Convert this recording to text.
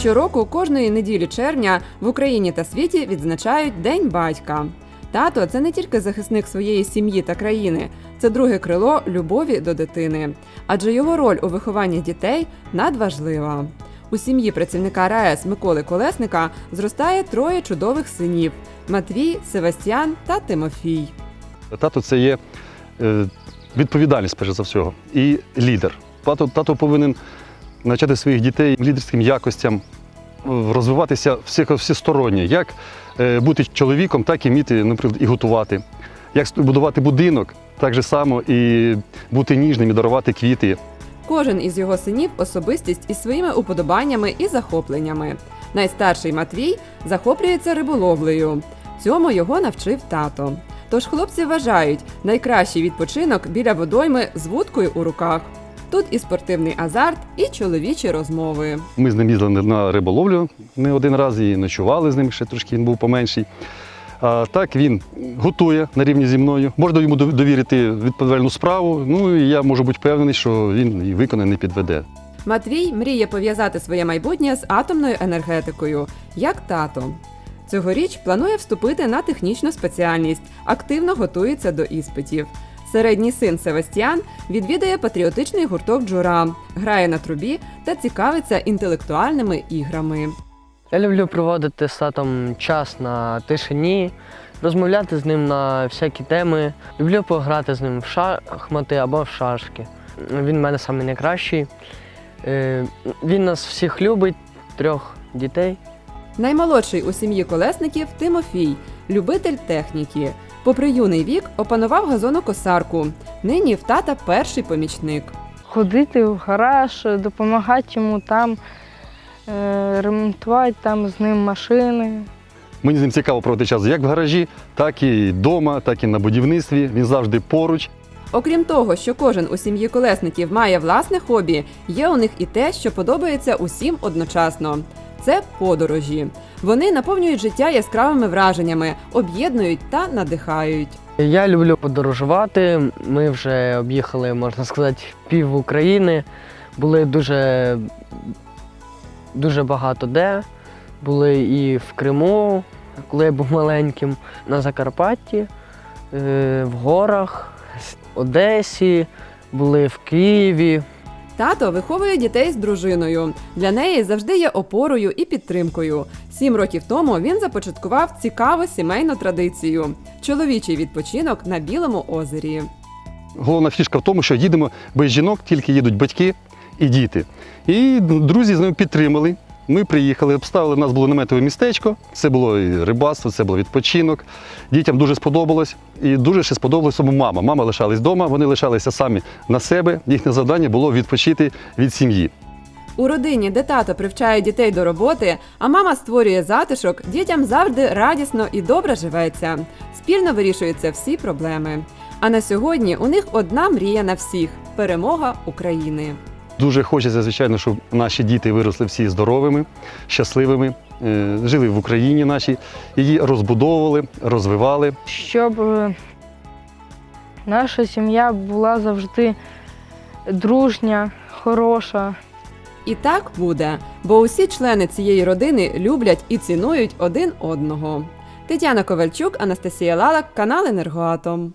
Щороку кожної неділі червня в Україні та світі відзначають День батька. Тато це не тільки захисник своєї сім'ї та країни, це друге крило любові до дитини, адже його роль у вихованні дітей надважлива. У сім'ї працівника РаЕС Миколи Колесника зростає троє чудових синів: Матвій, Севастьян та Тимофій. Тато це є е, відповідальність, перш за всього, і лідер. Тато, тато повинен навчати своїх дітей лідерським якостям, е, розвиватися всесторонньо, як е, бути чоловіком, так і вміти, наприклад, і готувати. Як будувати будинок, так же само і бути ніжним і дарувати квіти. Кожен із його синів особистість із своїми уподобаннями і захопленнями. Найстарший Матвій захоплюється риболовлею. Цьому його навчив тато. Тож хлопці вважають найкращий відпочинок біля водойми з вудкою у руках. Тут і спортивний азарт, і чоловічі розмови. Ми з ним їздили на риболовлю не один раз і ночували з ним, ще трошки він був поменший. А так він готує на рівні зі мною. Можна йому довірити відповідальну справу. Ну і я можу бути впевнений, що він її виконає, не підведе. Матвій мріє пов'язати своє майбутнє з атомною енергетикою, як тато. Цьогоріч планує вступити на технічну спеціальність, активно готується до іспитів. Середній син Севастьян відвідує патріотичний гурток Джура, грає на трубі та цікавиться інтелектуальними іграми. Я люблю проводити з татом час на тишині, розмовляти з ним на всякі теми. Люблю пограти з ним в шахмати або в шашки. Він в мене найкращий. Е, Він нас всіх любить, трьох дітей. Наймолодший у сім'ї колесників Тимофій, любитель техніки. Попри юний вік, опанував газонокосарку. Нині в тата перший помічник. ходити в гараж, допомагати йому там, е, ремонтувати там з ним машини. Мені з ним цікаво проводити час як в гаражі, так і вдома, так і на будівництві. Він завжди поруч. Окрім того, що кожен у сім'ї колесників має власне хобі, є у них і те, що подобається усім одночасно. Це подорожі. Вони наповнюють життя яскравими враженнями, об'єднують та надихають. Я люблю подорожувати. Ми вже об'їхали, можна сказати, пів України. Були дуже, дуже багато де. Були і в Криму, коли я був маленьким, на Закарпатті, е, в горах, Одесі, були в Києві. Тато виховує дітей з дружиною. Для неї завжди є опорою і підтримкою. Сім років тому він започаткував цікаву сімейну традицію чоловічий відпочинок на Білому озері. Головна фішка в тому, що їдемо без жінок, тільки їдуть батьки і діти. І друзі з ним підтримали. Ми приїхали, обставили, у нас було наметове містечко. Це було і рибацтво, це було відпочинок. Дітям дуже сподобалось. І дуже ще сподобалось тому мама. Мама лишалась вдома, вони лишалися самі на себе. Їхнє завдання було відпочити від сім'ї. У родині, де тато привчає дітей до роботи, а мама створює затишок, дітям завжди радісно і добре живеться. Спільно вирішуються всі проблеми. А на сьогодні у них одна мрія на всіх перемога України. Дуже хочеться, звичайно, щоб наші діти виросли всі здоровими, щасливими, е, жили в Україні нашій, її розбудовували, розвивали. Щоб е, наша сім'я була завжди дружня, хороша. І так буде, бо усі члени цієї родини люблять і цінують один одного. Тетяна Ковальчук, Анастасія Лалак, канал Енергоатом.